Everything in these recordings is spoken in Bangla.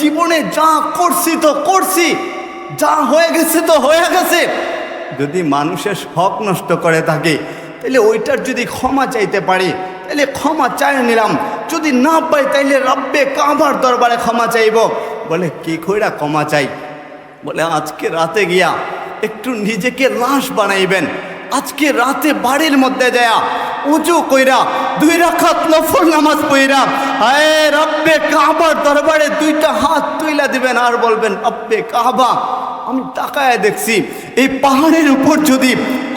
জীবনে যা করছি তো করছি, যা হয়ে গেছে তো হয়ে গেছে। যদি মানুষের শখ নষ্ট করে থাকে, তাহলে ওইটার যদি ক্ষমা চাইতে পারি, তাহলে ক্ষমা চাই নিলাম। যদি না পাই তাইলে রাব্বে কাবার দরবারে ক্ষমা চাইব। বলে, কি কইরা ক্ষমা চাই? বলে, আজকে রাতে গিয়া একটু নিজেকে লাশ বানাইবেন। আজকে রাতে বাড়ির মধ্যে দেয়া উঁচু কইরা দুই রাখাত নফল নামাজ পইরা হায় রব্বে কাবার দরবারে দুইটা হাত তুইলা দিবেন আর বলবেন, রব্বে কাবা। আমি তাকায় দেখছি, এই পাহাড়ের উপর যদি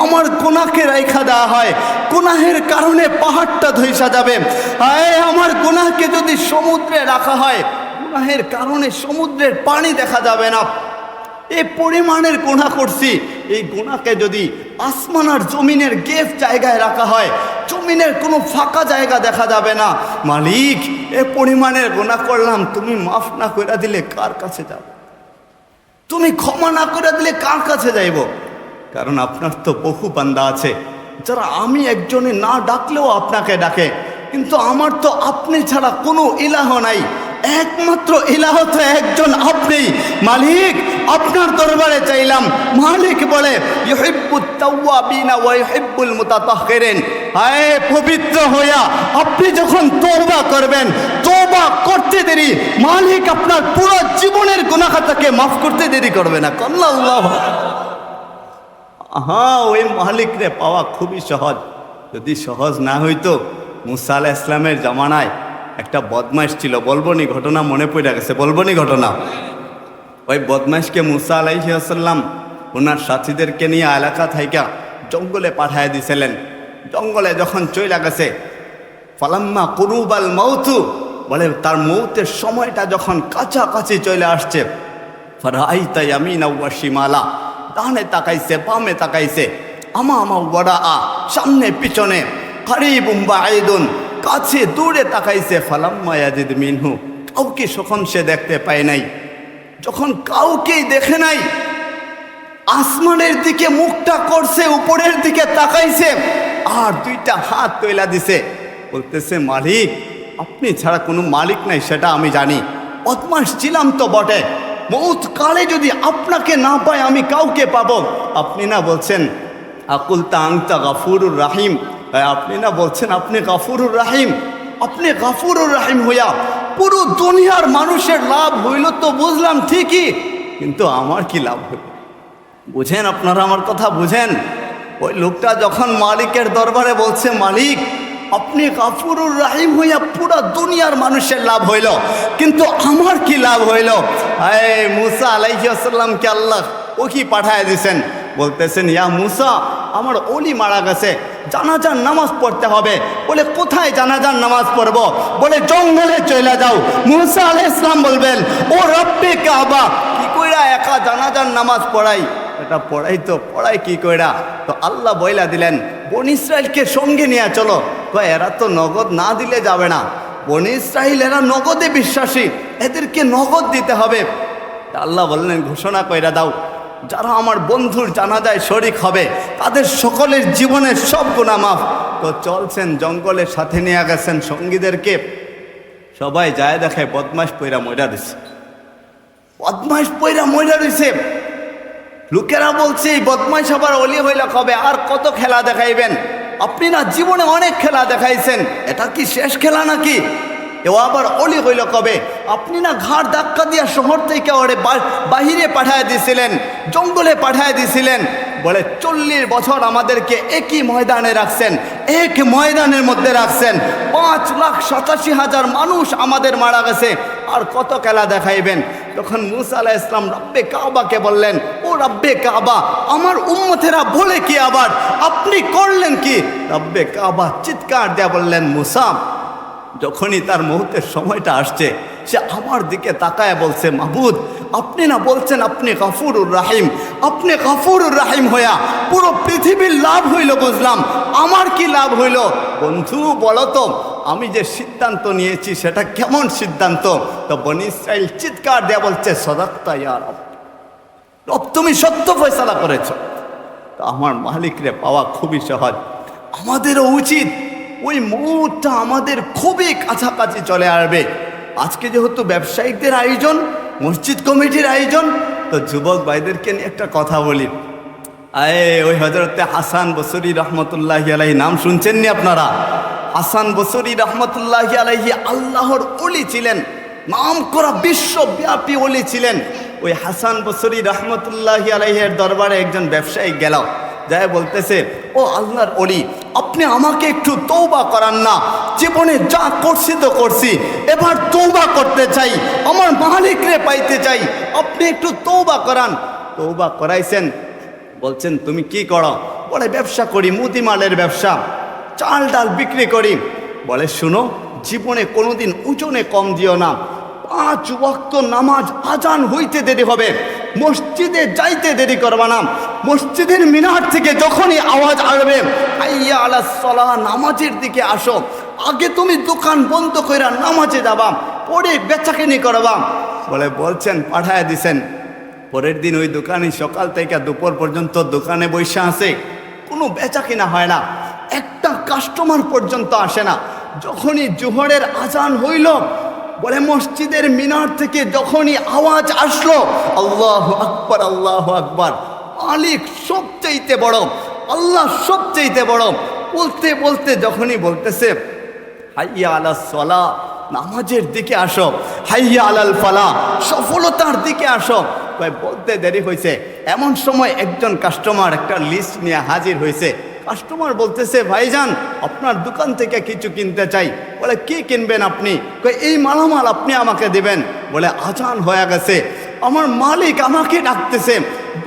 আমার কোনাকে রাইখা দেওয়া হয় কোনাহের কারণে পাহাড়টা ধৈসা যাবে। হায়, আমার কোনাকে যদি সমুদ্রে রাখা হয়, গুনাহের কারণে সমুদ্রের পানি দেখা যাবে না। এই পরিমাণের গোনা করছি। এই গোনাকে যদি আসমান আর জমিনের গেফ জায়গায় রাখা হয়, জমিনের কোনো ফাঁকা জায়গা দেখা যাবে না। মালিক, এ পরিমাণের গোনা করলাম, তুমি মাফ না করে দিলে কার কাছে যাবে? তুমি ক্ষমা না করে দিলে কার কাছে যাইব? কারণ আপনার তো বহু বান্দা আছে, যারা আমি একজনে না ডাকলেও আপনাকে ডাকে, কিন্তু আমার তো আপনি ছাড়া কোনো ইলাহ নাই। একমাত্র ইলাহ তো একজন আপনি। মালিক, আপনার দরবারে চাইলাম। মালিক বলে পবিত্র হইয়া আপনি যখন তওবা করবেন তোবা করতে দেরি। মালিক আপনার পুরো জীবনের গুনাহটাকে মাফ করতে দেরি করবে না। আল্লাহ হ্যাঁ ওই মালিকরে পাওয়া খুবই সহজ। যদি সহজ না হইতো, মুসা আলাহ ইসলামের জামানায় একটা বদমাইশ ছিল বলব নি ঘটনা মনে পড়ে গেছে বলব নি ঘটনা। ওই বদমাইশকে মুসা আলাইসাল্লাম ওনার সাথীদেরকে নিয়ে এলাকা থাইকা জঙ্গলে পাঠায় দিছিলেন। জঙ্গলে যখন চইলা গেছে, ফালাম্মা কুরুবাল মৌথু বলে তার মৌতের সময়টা যখন কাছাকাছি চলে আসছে ফারাই ডানে তাকাইছে, বামে তাকাইছে, আমা আমা বড়া আ সামনে পিছনে হারি বুম্বা আইদুন কাছে দূরে তাকাইছে, ফালাম্মা ইয়াজিদ মিনহু। কাউকে সখন সে দেখতে পায় নাই। যখন কাউকেই দেখে নাই, আসমানের দিকে মুখটা করছে, উপরের দিকে তাকাইছে, আর দুইটা হাত তৈলা দিছে। বলতেছে, মালিক, আপনি ছাড়া কোনো মালিক নাই, সেটা আমি জানি। বদমাস ছিলাম তো বটে। মৌত কালে যদি আপনাকে না পাই আমি কাউকে পাবো? আপনি না বলছেন আকুল তাংতা গাফুরুর রাহিম। তাই আপনি না বলছেন, আপনি গাফুরুর রাহিম। আপনি গাফুরুর রাহিম হইয়া পুরো দুনিয়ার মানুষের লাভ হইল তো বুঝলাম ঠিকই, কিন্তু আমার কি লাভ হইল? বুঝেন আপনারা আমার কথা, বুঝেন? ওই লোকটা যখন মালিকের দরবারে বলছে, মালিক, আপনি কাফুরুর রাহিম হইয়া পুরা দুনিয়ার মানুষের লাভ হইল, কিন্তু আমার কি লাভ হইল? আয় মুসা আলাইসাল্লামকে আল্লাহ ও কি পাঠায় দিছেন। বলতেছেন, ইয়া মুসা, আমার অলি মারা গেছে জানাজার নামাজ পড়তে হবে। বলে, কোথায় জানাজার নামাজ পড়ব? বলে, জঙ্গলে চলে যাও। মুসা আল ইসলাম বলবেন, ও রব্বে কাবা, কি কইরা একা জানাজার নামাজ পড়াই? এটা পড়াই তো, পড়াই কি কইরা? তো আল্লাহ বইলা দিলেন, বন ইসরায়েলকে সঙ্গে নিয়ে চলো। কয়, এরা তো নগদ না দিলে যাবে না। বন ইসরায়েল এরা নগদে বিশ্বাসী। এদেরকে নগদ দিতে হবে। আল্লাহ বললেন, ঘোষণা কইরা দাও। যারা আমার বন্ধুর জানাজায় শরিক হবে, তাদের সকলের জীবনের সব গুণা মাফ। তো চলছেন, জঙ্গলের সাথে নিয়ে গেছেন সঙ্গীদেরকে। সবাই যায় দেখে বদমাস পৈরা ময়রা দিছে। বদমাস পৈরা ময়রা দিছে। লোকেরা বলছে বদমাইশ আবার অলি হইলা কবে? আর কত খেলা দেখাইবেন? আপনি না জীবনে অনেক খেলা দেখাইছেন। এটা কি শেষ খেলা নাকি? এও আবার অলি হইল কবে? আপনি না ঘাড় ধাক্কা দিয়া শহর থেকে ওরে বাহিরে পাঠায় দিছিলেন, জঙ্গলে পাঠায় দিছিলেন। বলে, চল্লিশ বছর আমাদেরকে একই ময়দানে রাখছেন এক ময়দানের মধ্যে রাখছেন। পাঁচ লাখ সাতাশি হাজার মানুষ আমাদের মারা গেছে। আর কত খেলা দেখাইবেন? তখন মুসা আলাহ ইসলাম রব্বে কাবাকে বললেন, ও রব্বে কাবা, আমার উম্মতেরা বলে কি আবার? আপনি করলেন কি? রব্বে কাবা চিৎকার দেয়া বললেন, মুসা যখনই তার মুহূর্তের সময়টা আসছে, সে আমার দিকে তাকায় বলছে মাহবুদ আপনি না বলছেন আপনি গফুরুর রাহিম। আপনি গফুরুর রাহিম হইয়া পুরো পৃথিবীর লাভ হইল বুঝলাম। আমার কি লাভ হইল? বন্ধু, বলো তো, আমি যে সিদ্ধান্ত নিয়েছি সেটা কেমন সিদ্ধান্ত? তো বনি ইসরাইল চিৎকার দেয়া বলছে, সদাক্তা ইয়ার রব তুমি সত্য ফয়সালা করেছ। তো আমার মালিকরে পাওয়া খুবই সহজ। আমাদেরও উচিত ওই মুহূর্তটা আমাদের খুবই কাছাকাছি চলে আসবে। আজকে যেহেতু ব্যবসায়িকদের আয়োজন, মসজিদ কমিটির আয়োজন, তো যুবক ভাইদেরকে নিয়ে একটা কথা বলি। আয়ে, ওই হজরতে হাসান বসরি রহমতুল্লাহ আলাহি নাম শুনছেন নি আপনারা? হাসান বসরি রহমতুল্লাহ আলাহি আল্লাহর অলি ছিলেন, নাম করা বিশ্বব্যাপী অলি ছিলেন। ওই হাসান বসরি রহমতুল্লাহ আলাইহের দরবারে একজন ব্যবসায়ী গেল। যাই বলতেছে, ও আল্লাহর অলি আপনি আমাকে একটু তৌবা করান না। জীবনে যা করছি তো করছি। এবার তৌবা করতে চাই, আমার মালিকরে পাইতে চাই। আপনি একটু তৌবা করান। তৌবা করাইছেন, বলছেন, তুমি কি করো? বলে, ব্যবসা করি মুদিমালের ব্যবসা, চাল ডাল বিক্রি করি। বলে, শুনো, জীবনে কোনোদিন ওজনে কম দিও না। পাঁচ ওয়াক্ত নামাজ আজান হইতে দেরি হবে। মসজিদে যাইতে দেরি করবা না। মসজিদের মিনার থেকে যখনই আওয়াজ আসবে, আইয়া আলা সলা নামাজের দিকে আসো। আগে তুমি দোকান বন্ধ কইরা নামাজে যাবা, পরে বেচাকেনি করবা। বলে, বলছেন, পাঠায় দিছেন। পরের দিন ওই দোকানে সকাল থেকে দুপুর পর্যন্ত দোকানে বৈশা আছে। কোনো বেচা কিনা হয় না। একটা কাস্টমার পর্যন্ত আসে না। যখনই জোহরের আজান হইল বলে মসজিদের মিনার থেকে যখনই আওয়াজ আসলো, আল্লাহ আকবর আল্লাহ আকবর। মালিক সবচাইতে বড়, আল্লাহ সবচাইতে বড়। বলতে বলতে যখনই বলতেছে, হাইয়া আলা সলা, নামাজের দিকে আসো, হাইয়া আলাল ফালা, সফলতার দিকে আসো। বলতে দেরি হয়েছে এমন সময় একজন কাস্টমার একটা লিস্ট নিয়ে হাজির হয়েছে কাস্টমার বলতেছে, ভাইজান, আপনার দোকান থেকে কিছু কিনতে চাই। বলে, কি কিনবেন আপনি? এই মালামাল আপনি আমাকে দেবেন। বলে, আজান হয়ে গেছে। আমার মালিক আমাকে ডাকতেছে,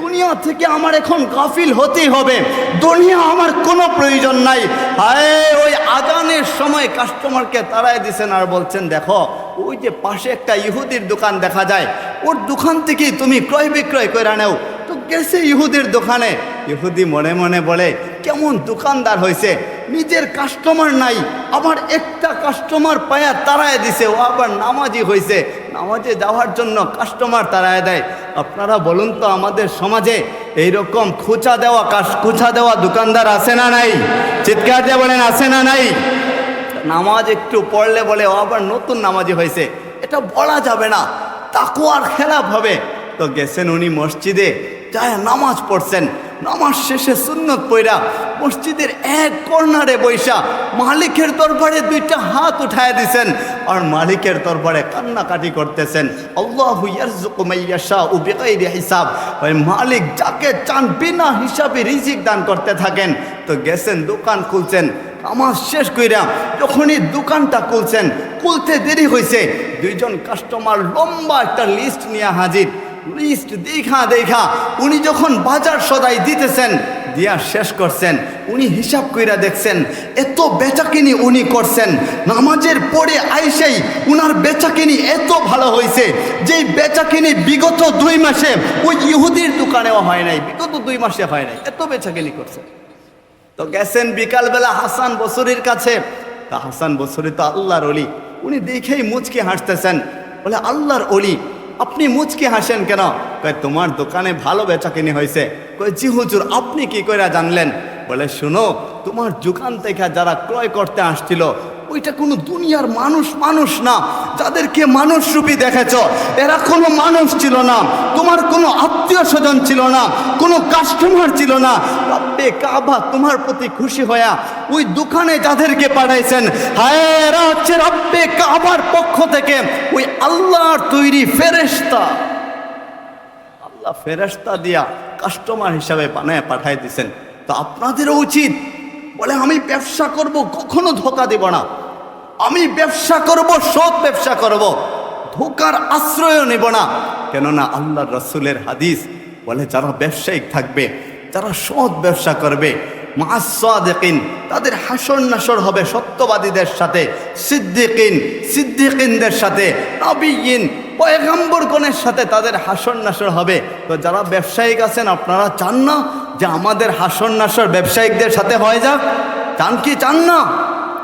দুনিয়া থেকে আমার এখন গাফিল হতেই হবে। দুনিয়া আমার কোনো প্রয়োজন নাই। হায়, ওই আজানের সময় কাস্টমারকে তাড়াই দিছেন আর বলছেন, দেখো, ওই যে পাশে একটা ইহুদির দোকান দেখা যায়, ওর দোকান থেকে তুমি ক্রয় বিক্রয় করে নেও। তো গেছে ইহুদির দোকানে। ইহুদি মনে মনে বলে কেমন দোকানদার হয়েছে, নিজের কাস্টমার নাই, আবার একটা কাস্টমার পায়া তাড়ায় দিছে, ও আবার নামাজি হয়েছে। নামাজে যাওয়ার জন্য কাস্টমার তাড়ায় দেয়। আপনারা বলুন তো আমাদের সমাজে এইরকম খোঁচা দেওয়া কাস, খুচা দেওয়া দোকানদার আছে না নাই? চিৎকার দিয়ে বলেন, আছে না নাই? নামাজ একটু পড়লে বলে, ও আবার নতুন নামাজি হয়েছে। এটা বলা যাবে না তাকুয়ার খেলাপ হবে। তো গেছেন উনি মসজিদে, যায় নামাজ পড়ছেন। নামাজ শেষে সুন্নত পইরা মসজিদের এক কর্নারে বৈশা মালিকের দরবারে দুইটা হাত উঠায় দিছেন আর মালিকের দরবারে কান্নাকাটি করতেছেন। আল্লাহ ইয়ারজুকুমাইয়াশা ও বেকাইরি হিসাব। ওই মালিক যাকে চান বিনা হিসাবে রিজিক দান করতে থাকেন। তো গেছেন, দোকান খুলছেন আমার শেষ কইরা যখনই দোকানটা খুলছেন, খুলতে দেরি হয়েছে দুইজন কাস্টমার লম্বা একটা লিস্ট নিয়ে হাজির। লিস্ট দেখা দেখা উনি যখন বাজার সদাই দিতেছেন, দিয়া শেষ করছেন, উনি হিসাব কইরা দেখছেন, এত বেচাকিনি উনি করছেন, নামাজের পরে আইসেই উনার বেচাকিনি এত ভালো হয়েছে যেই বেচাকিনি বিগত দুই মাসে ওই ইহুদির দোকানেও হয় নাই, বিগত দুই মাসে হয় নাই, এত বেচাকিনি করছে। তো গেছেন বিকালবেলা হাসান বসরির কাছে, তা হাসান বসরি তো আল্লাহর অলি, উনি দেখেই মুচকে হাসতেছেন, বলে আল্লাহর অলি আপনি মুচকি হাসেন কেন? কয়, তোমার দোকানে ভালো বেচা কিনে হয়েছে। কয়, জি হুজুর, আপনি কি করে জানলেন? বলে, শুনো, তোমার দোকান থেকে যারা ক্রয় করতে আসছিল ওইটা কোনো দুনিয়ার মানুষ মানুষ না। যাদেরকে মানুষ রূপী দেখেছ, এরা কোনো মানুষ ছিল না। তোমার কোনো আত্মীয় স্বজন ছিল না, কোনো কাস্টমার ছিল না। রব্বে কাবা, তোমার প্রতি খুশি হয়া ওই দোকানে যাদেরকে পাঠাইছেন, হায়, এরা হচ্ছে রব্বে কাবার পক্ষ থেকে ওই আল্লাহর তৈরি ফেরেশতা। আল্লাহ ফেরেশতা দিয়া কাস্টমার হিসাবে বানায় পাঠাই দিছেন। তো আপনাদেরও উচিত বলে, আমি ব্যবসা করব, কখনো ধোকা দেব না। আমি ব্যবসা করব, সৎ ব্যবসা করব। ধোকার আশ্রয়ও নেব না। কেননা আল্লাহ রসুলের হাদিস বলে, যারা ব্যবসায়িক থাকবে, যারা সৎ ব্যবসা করবে মাসাদিকিন তাদের হাসর নাসর হবে সত্যবাদীদের সাথে, সিদ্দিকিন, সিদ্দিকিনদের সাথে, নবীন, পয়গাম্বরগণের সাথে তাদের হাসর নাসর হবে। তো যারা ব্যবসায়িক আছেন, আপনারা চান না যে আমাদের হাসর নাসর ব্যবসায়িকদের সাথে হয়ে যাক? চান কি, চান না?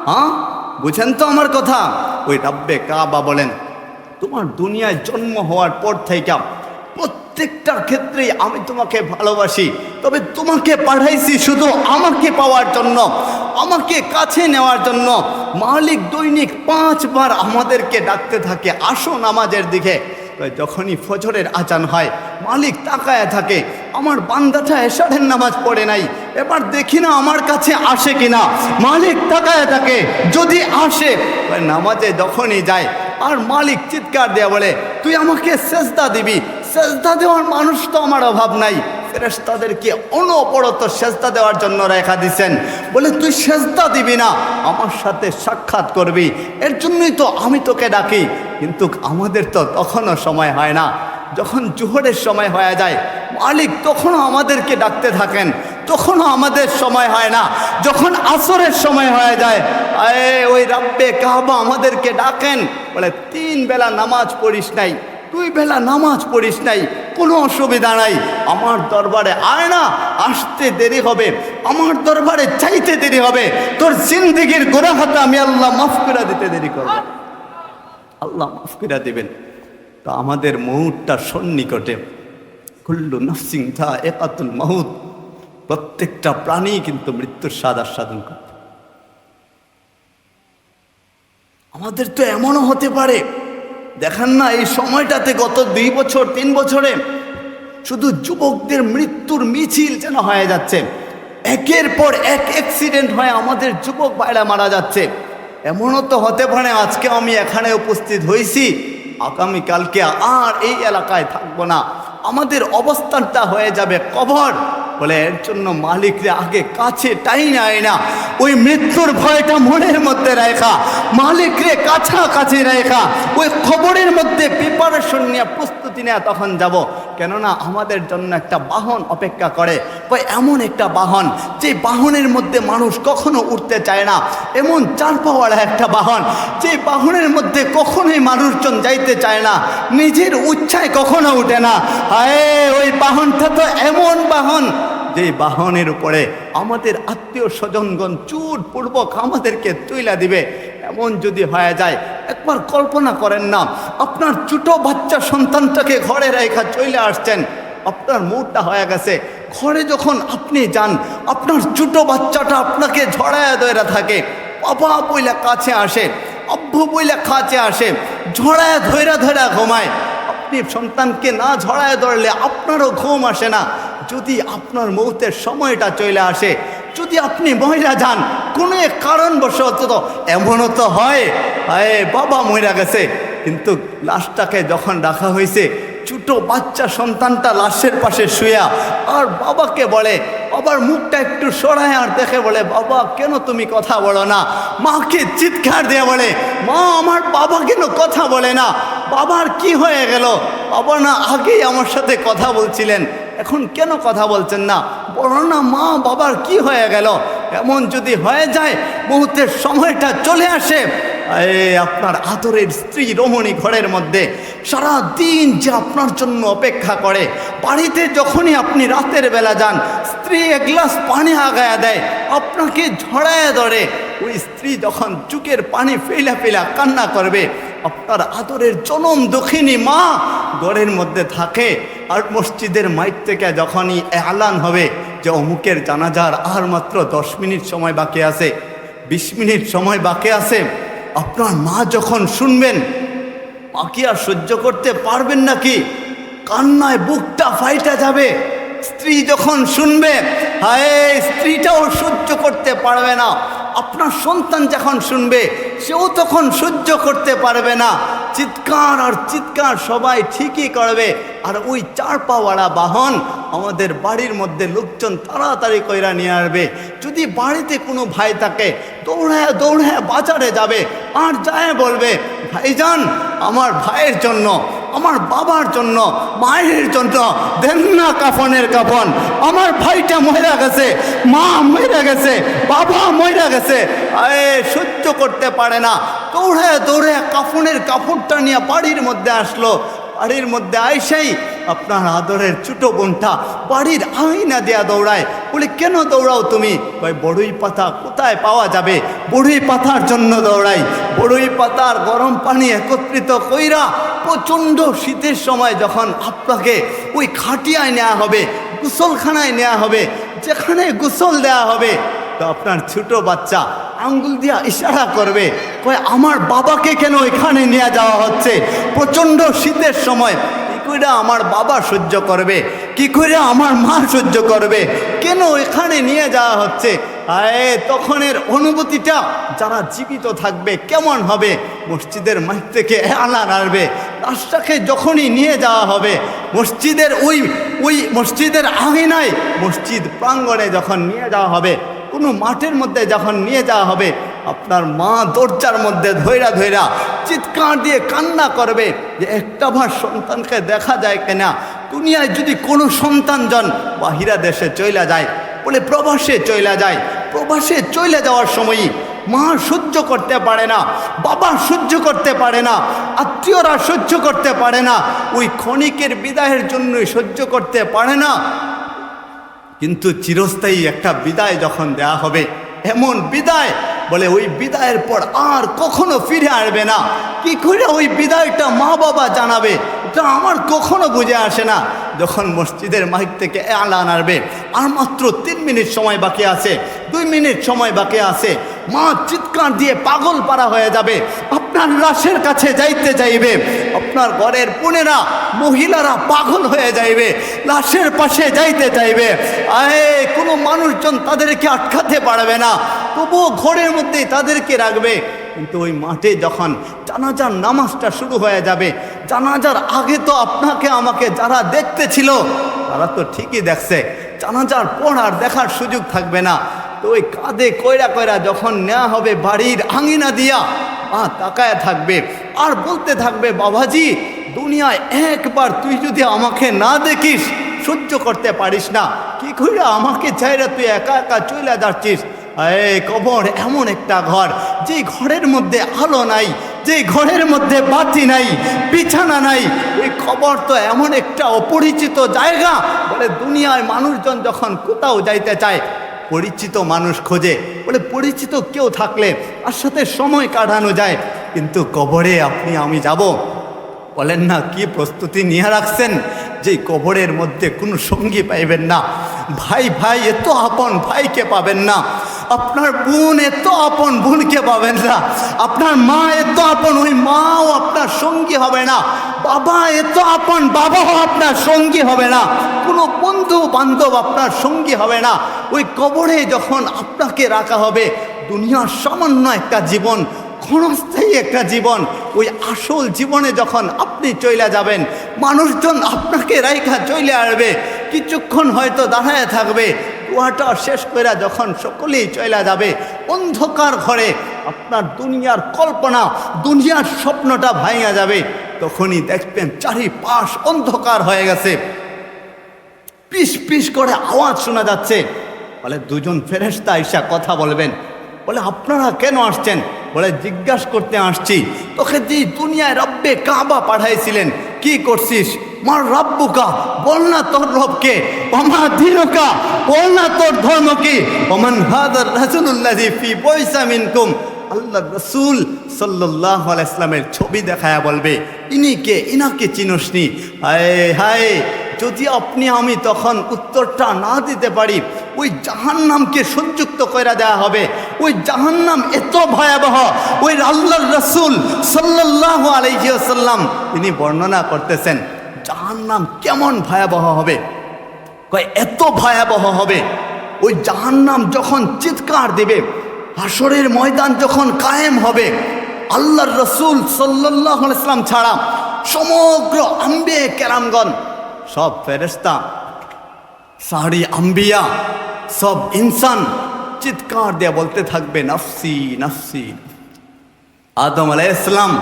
হ্যাঁ? বুঝেন তো আমার কথা? ওই রাব্বে কাবা বলেন, তোমার দুনিয়ায় জন্ম হওয়ার পর থেকে প্রত্যেকটা ক্ষেত্রেই আমি তোমাকে ভালোবাসি। তবে তোমাকে পাঠাইছি শুধু আমাকে পাওয়ার জন্য, আমাকে কাছে নেওয়ার জন্য। মালিক, দৈনিক পাঁচবার আমাদেরকে ডাকতে থাকে, আসো নামাজের দিকে। যখনই ফজরের আচান হয়, মালিক তাকায় থাকে আমার বান্দাটা এশারের নামাজ পড়ে নাই। এবার দেখি না আমার কাছে আসে কিনা। মালিক তাকায় থাকে, যদি আসে নামাজে যখনই যায়, আর মালিক চিৎকার দেয়া বলে, তুই আমাকে সেজদা দিবি। সেজদা দেওয়ার মানুষ তো আমার অভাব নাই। ফেরেশতাদেরকে অনবরত সেজদা দেওয়ার জন্য রেখা দিছেন। বলে, তুই সেজদা দিবি না, আমার সাথে সাক্ষাৎ করবি। এর জন্যই তো আমি তোকে ডাকি। কিন্তু আমাদের তো তখনও সময় হয় না। যখন জোহরের সময় হয়ে যায়, মালিক তখনও আমাদেরকে ডাকতে থাকেন। তখনও আমাদের সময় হয় না। যখন আসরের সময় হয়ে যায় আয়ে ওই রাব্বে কাবা আমাদেরকে ডাকেন। বলে, তিন বেলা নামাজ পড়িস নাই, দুই বেলা নামাজ পড়িস নাই কোনো অসুবিধা নাই। আমার দরবারে আয় না, আসতে দেরি হবে। আমার দরবারে চাইতে দেরি হবে। তোর জিন্দিগির গোড়াহাতে আমি আল্লাহ মাফ করে দিতে দেরি করব। আল্লাহ মাফ করে দিবেন। তো আমাদের মুহূর্তটা সন্নিকটে। কুল্লু নফসিং থা একাতুল মাহুদ প্রত্যেকটা প্রাণী কিন্তু মৃত্যুর স্বাদ আস্বাদন করে আমাদের তো এমনও হতে পারে দেখেন না এই সময়টাতে গত দুই বছর, তিন বছরে শুধু যুবকদের মৃত্যুর মিছিল যেন হয়ে যাচ্ছে। একের পর এক অ্যাক্সিডেন্ট হয়ে আমাদের যুবক ভাইরা মারা যাচ্ছে। এমনও তো হতে পারে আজকে আমি এখানে উপস্থিত হয়েছি। আগামীকালকে আর এই এলাকায় থাকব না। আমাদের অবস্থানটা হয়ে যাবে কভার বলে, এর জন্য মালিকরে আগে কাছে টাই নেয় না ওই মৃত্যুর ভয়টা মনের মধ্যে রেখা মালিকরে কাছাকাছি রেখা ওই খবরের মধ্যে প্রিপারেশন নিয়ে প্রস্তুতি নেয়া তখন যাব। কেননা আমাদের জন্য একটা বাহন অপেক্ষা করে। ওই এমন একটা বাহন, যে বাহনের মধ্যে মানুষ কখনো উঠতে চায় না। এমন চার পাওয়ার একটা বাহন, যে বাহনের মধ্যে কখনোই মানুষজন যাইতে চায় না, নিজের উচ্ছায় কখনো উঠে না। হায়, ওই বাহনটা তো এমন বাহন, যে বাহনের উপরে আমাদের আত্মীয় স্বজনগণ চুর পূর্বক আমাদেরকে তুইলা দিবে। এমন যদি হয়ে যায়, একবার কল্পনা করেন না, আপনার ছোট বাচ্চা সন্তানটাকে ঘরে রেখা চলে আসছেন, আপনার মুডটা হয়ে গেছে ঘরে যখন আপনি যান, আপনার ছোট বাচ্চাটা আপনাকে ঝড়ায় দয়রা থাকে। বাবা বইলা কাছে আসে অভ্য বইলা কাছে আসে, ঝড়ায় ধৈরা ধৈরা ঘুমায়। আপনি সন্তানকে না ঝড়ায় ধরলে আপনারও ঘুম আসে না। যদি আপনার মৌতের সময়টা চলে আসে, যদি আপনি মহিলা যান, কোনো এক কারণবশত তো এমনও তো হয়। বাবা মহিলা গেছে। কিন্তু লাশটাকে যখন রাখা হয়েছে ছোট বাচ্চা সন্তানটা লাশের পাশে শুয়া আর বাবাকে বলে, বাবার মুখটা একটু সরায় আর দেখে বলে, বাবা, কেন তুমি কথা বলো না? মাকে চিৎকার দিয়ে বলে, মা, আমার বাবা কেন কথা বলে না? বাবার কি হয়ে গেল? বাবা না আগেই আমার সাথে কথা বলছিলেন। এখন কেন কথা বলছেন না? বলো না মা, বাবার কি হয়ে গেল? এমন যদি হয়ে যায়, মুহূর্তের সময়টা চলে আসে। আপনার আদরের স্ত্রী রমণী ঘরের মধ্যে সারা দিন যে আপনার জন্য অপেক্ষা করে, বাড়িতে যখনই আপনি রাতের বেলা যান, স্ত্রী এক গ্লাস পানি আগায়া দেয়, আপনাকে ঝড়ায় ধরে। ওই স্ত্রী যখন চুকের পানি ফেলা ফেলা কান্না করবে, আপনার আদরের জনম দক্ষিণী মা ঘরের মধ্যে থাকে আর মসজিদের মাইক থেকে যখনই এলান হবে যে অমুকের জানাজার আর মাত্র দশ মিনিট সময় বাকি আছে, বিশ মিনিট সময় বাকি আছে আপনার মা যখন শুনবেন মা আর সহ্য করতে পারবেন নাকি? কান্নায় বুকটা ফাইটা যাবে। স্ত্রী যখন শুনবে, হায়, স্ত্রীটাও সহ্য করতে পারবে না। আপনার সন্তান যখন শুনবে, সেও তখন সহ্য করতে পারবে না। চিৎকার আর চিৎকার সবাই ঠিকই করবে। আর ওই চার পাওয়ালা বাহন আমাদের বাড়ির মধ্যে লোকজন তাড়াতাড়ি কইরা নিয়ে আসবে। যদি বাড়িতে কোনো ভাই থাকে দৌড়ায় দৌড়ায় বাজারে যাবে, আর যায় বলবে, ভাইজান, আমার ভাইয়ের জন্য, আমার বাবার জন্য, মায়ের জন্য দেন না কাফনের কাফন। আমার ভাইটা মহিলা গেছে, মা মহিলা গেছে, বাবা মহিলা গেছে। আরে, সহ্য করতে পারে না। দৌড়ে দৌড়ে কাফনের কাপড়টা নিয়ে বাড়ির মধ্যে আসলো। বাড়ির মধ্যে আইসাই আপনার আদরের ছোট বোনটা বাড়ির আইনা দেয়া দৌড়ায়। বলে, কেন দৌড়াও তুমি? ভাই, বড়ই পাতা কোথায় পাওয়া যাবে? বড়ই পাতার জন্য দৌড়াই। বড়ই পাতার গরম পানি একত্রিত কইরা প্রচণ্ড শীতের সময় যখন আপনাকে ওই খাটিয়ায় নেওয়া হবে, গোসলখানায় নেওয়া হবে, যেখানে গোসল দেওয়া হবে, তো আপনার ছোট বাচ্চা আঙ্গুল দিয়া ইশারা করবে, কয়, আমার বাবাকে কেন এখানে নিয়ে যাওয়া হচ্ছে? প্রচণ্ড শীতের সময় করে আমার বাবা সহ্য করবে? কি করে আমার মা সহ্য করবে? কেন এখানে নিয়ে যাওয়া হচ্ছে? আয়ে তখনের অনুভূতিটা যারা জীবিত থাকবে, কেমন হবে? মসজিদের মাঠ থেকে আলান আসবে। লাশটাকে যখনই নিয়ে যাওয়া হবে, মসজিদের ওই ওই মসজিদের আঙিনায় মসজিদ প্রাঙ্গণে যখন নিয়ে যাওয়া হবে, কোনো মাঠের মধ্যে যখন নিয়ে যাওয়া হবে আপনার মা দরজার মধ্যে ধৈরা ধৈরা চিৎকার দিয়ে কান্না করবে যে একটা ভার সন্তানকে দেখা যায় কিনা। দুনিয়ায় যদি কোনো সন্তানজন বাহিরা দেশে চইলা যায়, বলে প্রবাসে চইলা যায়, প্রবাসে চইলে যাওয়ার সময়ই মা সহ্য করতে পারে না, বাবা সহ্য করতে পারে না, আত্মীয়রা সহ্য করতে পারে না, ওই ক্ষণিকের বিদায়ের জন্যই সহ্য করতে পারে না। কিন্তু চিরস্থায়ী একটা বিদায় যখন দেয়া হবে, এমন বিদায় বলে, ওই বিদায়ের পর আর কখনো ফিরে আসবে না। কি করে ওই বিদায়টা মা বাবা জানাবে? এটা আমার কখনো বুঝে আসে না। যখন মসজিদের মাইক থেকে আলান আনবে, আর মাত্র তিন মিনিট সময় বাকি আছে, দুই মিনিট সময় বাকি আছে মা চিৎকার দিয়ে পাগল পারা হয়ে যাবে। আপনার লাশের কাছে যাইতে চাইবে আপনার ঘরের বোনেরা, মহিলারা পাগল হয়ে যাইবে। লাশের পাশে যাইতে চাইবে। আয়ে কোনো মানুষজন তাদেরকে আটকাতে পারবে না। তবুও ঘরের মধ্যেই তাদেরকে রাখবে। কিন্তু ওই মাঠে যখন জানাজার নামাজটা শুরু হয়ে যাবে, জানাজার আগে তো আপনাকে আমাকে যারা দেখতে ছিল তারা তো ঠিকই দেখছে। জানাজার পর আর দেখার সুযোগ থাকবে না। তো ওই কাঁধে কয়রা কয়রা যখন নেওয়া হবে বাড়ির আঙিনা দিয়া, মা তাকায় থাকবে আর বলতে থাকবে, বাবাজি, দুনিয়ায় একবার তুই যদি আমাকে না দেখিস, সহ্য করতে পারিস না। কি করে আমাকে চাইরা তুই একা একা চলে যাচ্ছিস? এ কবর এমন একটা ঘর যে ঘরের মধ্যে আলো নাই যে ঘরের মধ্যে বাতি নাই, বিছানা নাই। ওই খবর তো এমন একটা অপরিচিত জায়গা, বলে দুনিয়ায় মানুষজন যখন কোথাও যাইতে চায় পরিচিত মানুষ খোঁজে। বলে, পরিচিত কেউ থাকলে তার সাথে সময় কাটানো যায়, কিন্তু কবরে আপনি, আমি যাব। বলেন না, কি প্রস্তুতি নিয়ে রাখছেন? যে কবরের মধ্যে কোনো সঙ্গী পাইবেন না। ভাই ভাই এত আপন ভাইকে পাবেন না। আপনার বোন এত আপন বোনকে পাবেন না। আপনার মা এত আপন, ওই মাও আপনার সঙ্গী হবে না। বাবা, এ তো আপন বাবাও আপনার সঙ্গী হবে না। কোনো বন্ধু বান্ধব আপনার সঙ্গী হবে না। ওই কবরে যখন আপনাকে রাখা হবে, দুনিয়ার সামান্য একটা জীবন, ক্ষণস্থায়ী একটা জীবন, ওই আসল জীবনে যখন আপনি চইলা যাবেন, মানুষজন আপনাকে রাইখা চইলে আসবে কিছুক্ষণ হয়তো দাঁড়ায় থাকবে, কুয়াটা শেষ করে যখন সকলেই চইলা যাবে, অন্ধকার ঘরে আপনার দুনিয়ার কল্পনা, দুনিয়ার স্বপ্নটা ভাঙা যাবে। তখনই দেখবেন চারিপাশ অন্ধকার হয়ে গেছে। পিস পিস করে আওয়াজ শোনা যাচ্ছে। বলে, দুজন ফেরেস্তা ঈশা কথা বলবেন। বলে, আপনারা কেন আসছেন? বলে, জিজ্ঞাসা করতে আসছি। তোকে যে দুনিয়ায় রব্বে কাবা পাঠাইছিলেন, কি করছিস? মার রব্বুকা, বল না তোর রবকে। অমা দিনকা, বল না তোর ধর্ম কি ওমান হাদার রাসূলুল্লাহি ফি বয়সা মিনকুম আল্লাহ রসুল সাল্লাহ ইসলামের ছবি দেখায়া বলবে, ইনি কে? ইনাকে চিনসনি? হায় হায়, যদি আপনি, আমি তখন উত্তরটা না দিতে পারি, ওই জাহান্নামকে সংযুক্ত করে দেওয়া হবে। ওই জাহান্নাম এত ভয়াবহ, ওই আল্লাহ রসুল সাল্লাহ আলহিউসাল্লাম তিনি বর্ণনা করতেছেন, জাহান্নাম কেমন ভয়াবহ হবে? কয়, এত ভয়াবহ হবে। ওই জাহান্নাম যখন চিৎকার দেবে হাসরের ময়দান যখন কায়েম হবে, আল্লাহর রসুল সাল্লাহ ইসলাম ছাড়া সমগ্র আম্বে কেরামগণ, সব ফেরেস্তা সাহারি আম্বিয়া, সব ইনসান চিৎকার দিয়ে বলতে থাকবে, নফসি নফসি। আদম আলাই ইসলাম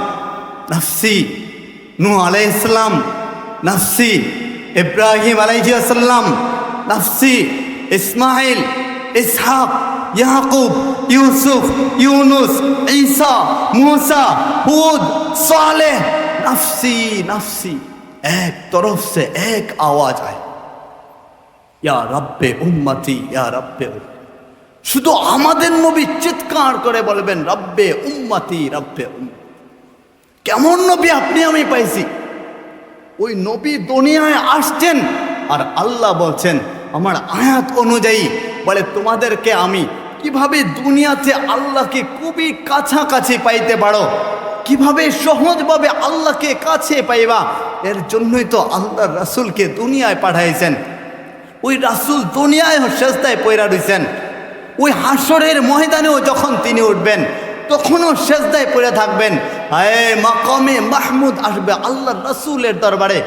নফসি। নু আলাই ইসলাম নফসি। ইব্রাহিম আলাইসাল্লাম নফসি। ইসমাইল ইসহাক ইয়াকুব, ইউসুফ, ইউনুস, ঈসা, মুসা, হুদ সালে নাফসি নাফসি। এক তরফ সে এক আওয়াজ আয়। ইয়া রব্বে উম্মতি, ইয়া রব্বে শুধু আমাদের নবী চিৎকার করে বলবেন, রব্বে উম্মতি রব্বে উম্মতি। কেমন নবী আপনি আমি পাইছি? ওই নবী দুনিয়ায় আসছেন আর আল্লাহ বলছেন, আমার আয়াত অনুযায়ী বলে, তোমাদেরকে আমি কীভাবে দুনিয়াতে আল্লাহকে খুবই কাছাকাছি পাইতে পারো? কীভাবে সহজভাবে আল্লাহকে কাছে পাইবা? এর জন্যই তো আল্লাহ রাসুলকে দুনিয়ায় পাঠাইছেন। ওই রাসুল দুনিয়ায় সেজদায় পয়রা রয়েছেন ওই হাসরের ময়দানেও যখন তিনি উঠবেন, তখনও সেজদায় পড়ে থাকবেন। হায় মাকামে মাহমুদ আসবে আল্লাহ রাসুলের দরবারে।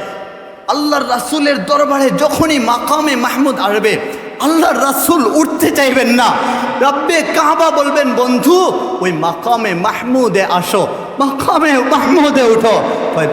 আল্লাহর রাসুলের দরবারে যখনই মাকামে মাহমুদ আসবে আল্লাহর রাসুল উঠতে চাইবেন না। রব্বে কাবা বলবেন, বন্ধু, ওই মাকামে মাহমুদে আসো। মাকামে মাহমুদে উঠো।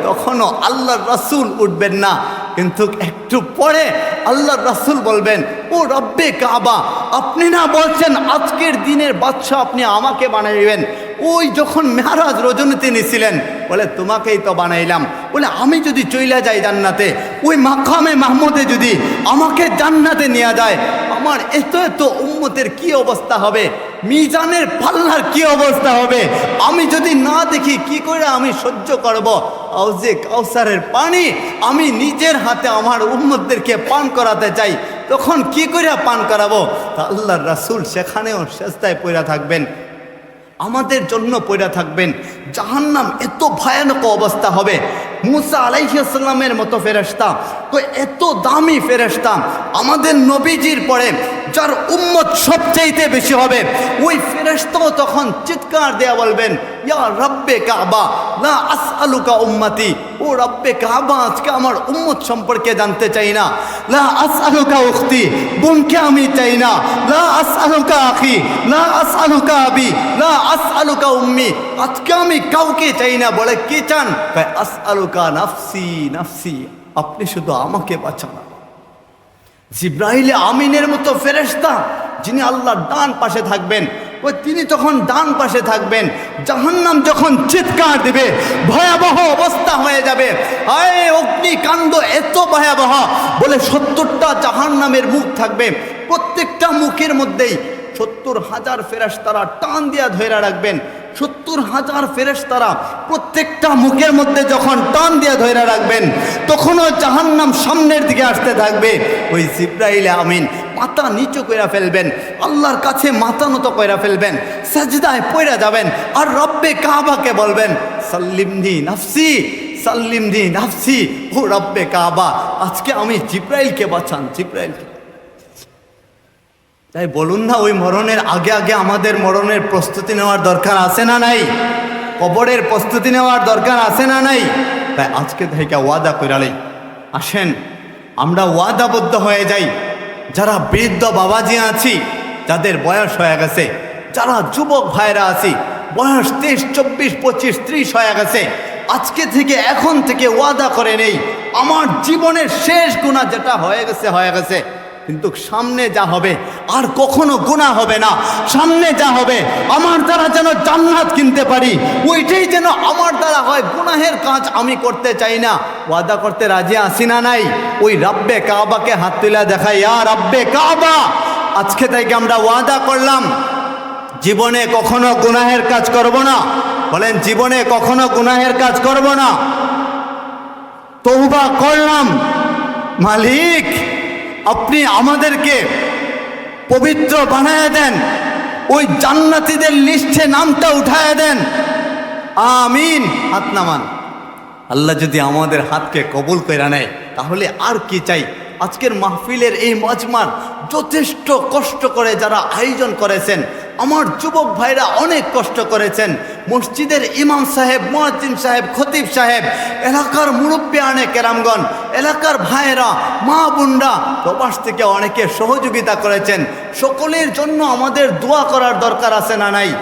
তখনও আল্লাহর রাসুল উঠবেন না। কিন্তু একটু পরে আল্লাহর রাসুল বলবেন, ও রব্বে কাবা, আপনি না বলছেন আজকের দিনের বাচ্চা আপনি আমাকে বানাইবেন? ওই যখন মেহারাজ রজনীতে নিছিলেন, বলে, তোমাকেই তো বানাইলাম। বলে, আমি যদি চইলা যাই জান্নাতে, ওই মাখামে মাহমুদে যদি আমাকে জান্নাতে নিয়ে যায়, আমার এত এত উম্মতের কি অবস্থা হবে? মিজানের পাল্লার কি অবস্থা হবে? আমি যদি না দেখি, কি করে আমি সহ্য করব? আউজে কাউসারের পানি, আমি নিজের হাতে আমার উম্মতদেরকে পান করাতে চাই। তখন কি করে পান করাবো? তা আল্লাহর রাসুল সেখানেও শেষতায় পড়া থাকবেন। আমাদের জন্য পয়রা থাকবেন। জাহান্নাম এত ভয়ানক অবস্থা হবে। মুসা আলাইসাল্লামের মতো ফেরেস্তা তো এত দামি ফেরেস্তা আমাদের নবীজির পরে যার উম্মত সবচাইতে বেশি হবে। ওই ফেরেস্তাও তখন চিৎকার দেয়া বলবেন, ইয়া রব্বে কাবা না আস আলুকা উম্মাতি। ও রব্বে কাবা, আজকে আমার উম্মত সম্পর্কে জানতে চাই না। লা আস আলুকা উক্তি বোনকে আমি চাই না। লা আস আলুকা আখি, লা আস আলুকা আবি, লা আস আলুকা উম্মি, আজকে আমি কাউকে চাই না। বলে, কি চান? আস আলুকা নাফসি নাফসি, আপনি শুধু আমাকে বাঁচান। জিব্রাহিল আমিনের মতো ফেরেস্তা যিনি আল্লাহর ডান পাশে থাকবেন, ওই তিনি তখন ডান পাশে থাকবেন, জাহান্নাম যখন চিৎকার দিবে, ভয়াবহ অবস্থা হয়ে যাবে। আয় অগ্নিকাণ্ড এত ভয়াবহ, বলে সত্তরটা জাহান্নামের মুখ থাকবে। প্রত্যেকটা মুখের মধ্যেই সত্তর হাজার ফেরেশতারা টান দিয়া ধরে রাখবেন। সত্তর হাজার ফেরেশতারা প্রত্যেকটা মুখের মধ্যে যখন টান দিয়ে ধরে রাখবেন, তখনও জাহান্নাম সামনের দিকে আসতে থাকবে। ওই জিব্রাইলে আমিন মাথা নিচু কইরা ফেলবেন, আল্লাহর কাছে মাথা নত কইরা ফেলবেন, সাজদায় পড়ে যাবেন, আর রব্বে কাবাকে বলবেন সাল্লিমনি নাফসি সাল্লিমনি নাফসি, ও রব্বে কাবা, আজকে আমি জিব্রাইলকে বাঁচান, জিব্রাইলকে তাই বলুন না, ওই মরণের আগে আগে আমাদের মরণের প্রস্তুতি নেওয়ার দরকার আছে না নাই? কবরের প্রস্তুতি নেওয়ার দরকার আছে না নাই? তাই আজকে থেকে ওয়াদা করালেই আসেন, আমরা ওয়াদাবদ্ধ হয়ে যাই। যারা বৃদ্ধ বাবাজি আছি, যাদের বয়স হয়ে গেছে, যারা যুবক ভাইরা আছি, বয়স তেইশ, চব্বিশ, পঁচিশ, ত্রিশ হয়ে গেছে, আজকে থেকে এখন থেকে ওয়াদা করে নেই। আমার জীবনের শেষ গুণা যেটা হয়ে গেছে হয়ে গেছে। কিন্তু সামনে যা হবে, আর কখনো গুণা হবে না। সামনে যা হবে, আমার দ্বারা যেন জান্নাত কিনতে পারি। ওইটাই যেন আমার দ্বারা হয়, গুনাহের কাজ আমি করতে চাই না। ওয়াদা করতে রাজি আসি না নাই? ওই রাব্বে কাবাকে হাত তুলে দেখাই আর রাব্বে কাবা! আজকে থেকে আমরা ওয়াদা করলাম, জীবনে কখনো গুনাহের কাজ করব না। বলেন, জীবনে কখনো গুনাহের কাজ করব না। তৌবা করলাম, মালিক! আপনি আমাদেরকে পবিত্র বানায় দেন, ওই জান্নাতীদের লিস্টে নামটা উঠায় দেন। আমিন, হাত নামান। আল্লাহ যদি আমাদের হাতকে কবুল করে নেয়, তাহলে আর কি চাই? আজকের মাহফিলের এই মজমার যথেষ্ট কষ্ট করে যারা আয়োজন করেছেন, আমার যুবক ভাইরা অনেক কষ্ট করেছেন। মসজিদের ইমাম সাহেব, মোয়াজ্জিন সাহেব, খতিব সাহেব, এলাকার মুরব্বী আনে কেরামগণ, এলাকার ভাইয়েরা, মা বোনরা প্রবাস থেকে অনেকে সহযোগিতা করেছেন। সকলের জন্য আমাদের দোয়া করার দরকার আছে না নাই?